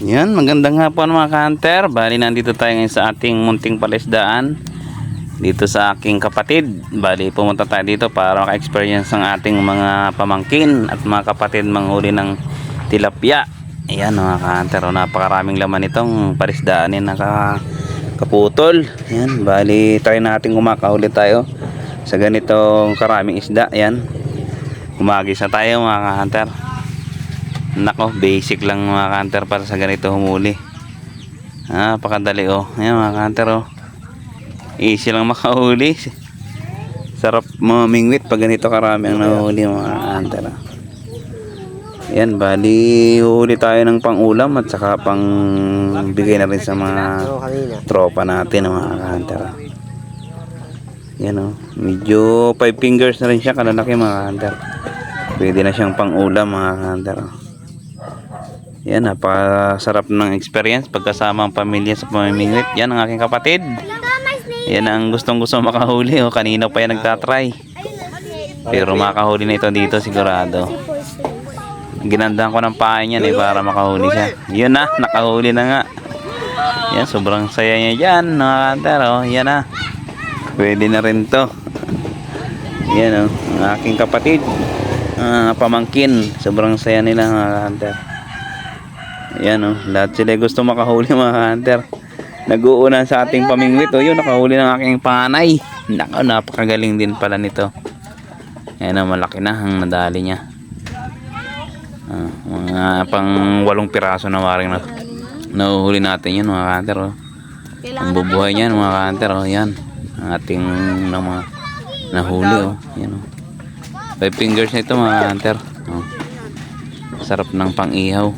Yan, magandang hapon mga ka-hunter. Bali, nandito tayo ngayon sa ating munting palisdaan. Dito sa aking kapatid. Bali, pumunta tayo dito para maka-experience ng ating mga pamangkin at mga kapatid manghuli ng tilapia. Ayan mga ka-hunter. Oh, napakaraming laman itong palisdaan yan naka kaputol. Ayan, bali, try natin kumakahuli tayo sa ganitong karaming isda. Ayan. Umagis tayo mga ka-hunter. Nako, basic lang mga kanter para sa ganito humuli. Ah, pakadali oh. Ayan mga kanter oh. Easy lang makahuli. Sarap mamingwit pag ganito karami ang nahuli mga kanter. ah. Yan, bali huli tayo ng pangulam at saka pang bigay na rin sa mga tropa natin mga kanter. ah. Yan oh. Medyo 5 fingers na rin siya kalalaki mga kanter. Pwede na siyang pangulam mga kanter. ah. Yan, napakasarap ng experience pagkasama ang pamilya sa pamimingwit. Yan ang aking kapatid. Yan ang gustong gusto makahuli. O, kanina pa yan nagtatry. Pero makahuli na ito dito sigurado. Ginandahan ko ng paa niyan eh para makahuli siya. Yun na, nakahuli na nga. Yan, sobrang saya niya dyan. Mga kanter, oh. Yan na. Pwede na rin to. Yan, oh. Ang aking kapatid. Ah, pamangkin. Sobrang saya nila mga Ayan oh, lahat sila gusto makahuli mga hunter. Nag-uuna sa ating pamingwit. Oh, yun, nakahuli ng aking panay. Nako, napakagaling din pala nito. Ayan oh, malaki na ang nadali niya. Ah, mga pang walong piraso na waring na nahuhuli natin yun mga hunter. Oh. Ang bubuhay niyan mga hunter. Oh, yan. Ang ating na mga nahuli. Oh. Yan oh. Five fingers na ito mga hunter. Oh. Sarap ng pang-ihaw.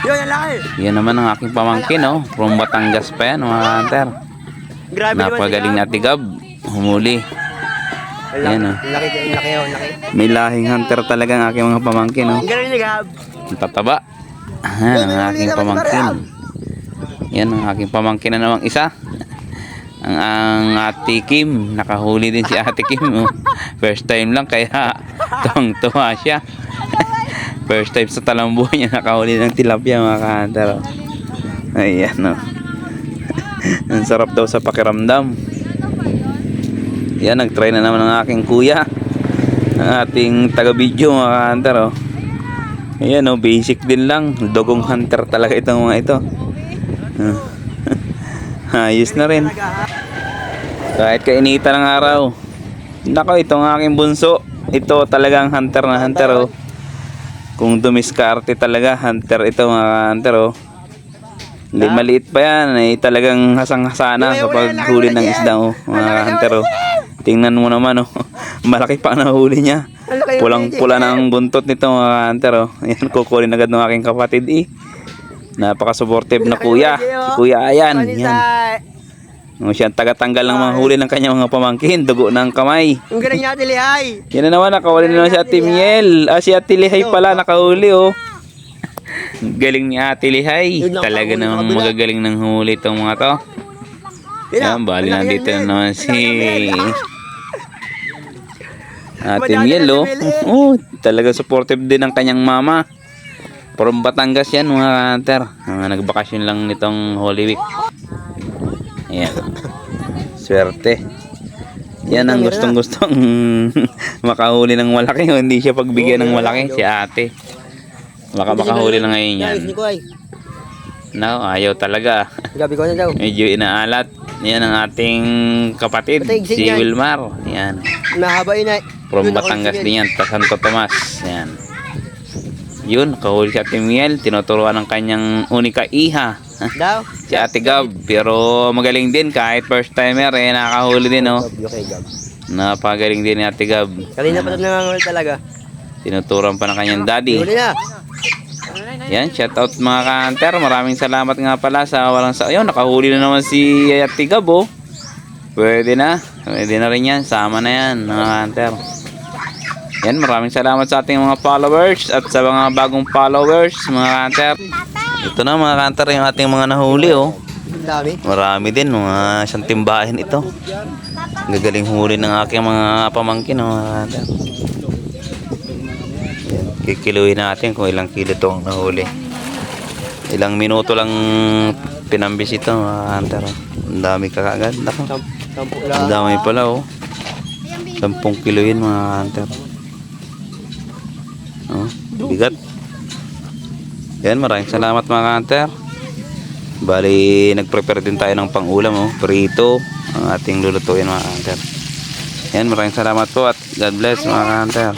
Yun, ang laki. Yan naman ang aking pamangkin, oh. From Batangas pa yan, mga hunter. Grabe naman Napagaling siya. na tigab. Humuli. Yan, oh. laki, laki, oh, laki. May lahing hunter talaga ang aking mga pamangkin, oh. Ang galing niya, Gab. Ang tataba. Ayan, ang aking pamangkin. Yan ang aking pamangkin na namang isa. Ang, ang ate Kim. Nakahuli din si ate Kim, oh. First time lang, kaya tuwang-tuwa siya. First time sa talambuhan niya nakahuli ng tilapia mga ka-hunter. oh. Ayan oh. Ang sarap daw sa pakiramdam. Yan, nag-try na naman ang aking kuya. Ang ating taga-video mga ka-hunter oh. Ayan oh, basic din lang. Dogong hunter talaga itong mga ito. Ayos na rin. Kahit kainita ng araw. Nako, itong aking bunso. Ito talagang hunter na hunter oh. Kung dumiskarte talaga, hunter ito mga hunter oh. Hindi maliit pa yan, eh, talagang hasang-hasana sa paghuli ng isda oh, mga hunter oh. Tingnan mo naman oh, malaki pa ang nahuli niya. Pulang-pula ng buntot nito mga hunter oh. Yan, kukunin agad ng aking kapatid eh. Napaka-supportive na kuya. Si Kuya Ayan. Yan. Oh, siya ang taga-tanggal ng mga huli ng kanyang mga pamangkin. Dugo ng kamay. Ang galing niya, Tilihay. Yan na naman, nakahuli na naman si Ate Miel. Ah, si Ate Lihay pala, nakahuli oh. Galing ni Ate Lihay. Talaga ng namang magagaling ng huli itong mga to. Yan, bali nandito na naman si. Ate Miel oh. Oh, talaga supportive din ang kanyang mama. From Batangas yan mga hunter. Mga nagbakasyon lang nitong Holy Week. Ayan. Swerte. Yan ang gustong gustong makahuli ng malaki. Hindi siya pagbigyan ng malaki. Si ate. Baka makahuli na ngayon yan. No, ayaw talaga. Gabi ko na daw. Medyo inaalat. Yan ang ating kapatid. Si. Wilmar. Yan. Mahaba yun ay. From Batangas din yan. Santo Tomas. Yan. Yun, kahuli si Ate Miel. Tinuturuan ng kanyang unika iha. Daw. si Ate Gab. Pero magaling din kahit first timer eh. Nakahuli din oh. Okay, Gab. Napagaling din ni Ate Gab. Kanina pa ito nangangulit talaga. Tinuturuan pa ng kanyang daddy. Huli na. Yan, shout out mga kanter. Maraming salamat nga pala sa walang sa... Ayun, nakahuli na naman si Ate Gab oh. Pwede na. Pwede na rin yan. Sama na yan mga kanter. Yan, maraming salamat sa ating mga followers at sa mga bagong followers mga kanter. Ito na mga kanter yung ating mga nahuli oh. Ang dami. Marami din, mga isang timbahin ito. Gagaling huli ng aking mga pamangkin. oh, Mga Kikiluhin natin kung ilang kilo itong nahuli. Ilang minuto lang pinambis ito mga oh. Ang dami kakagad. Ang dami pala oh. 10 kilo yun mga hunter. Oh, bigat. Yan, maraming salamat mga hunter. Bali, nag-prepare din tayo ng pang-ulam oh. Prito ang ating lulutuin mga hunter. Yan, maraming salamat po at God bless mga hunter.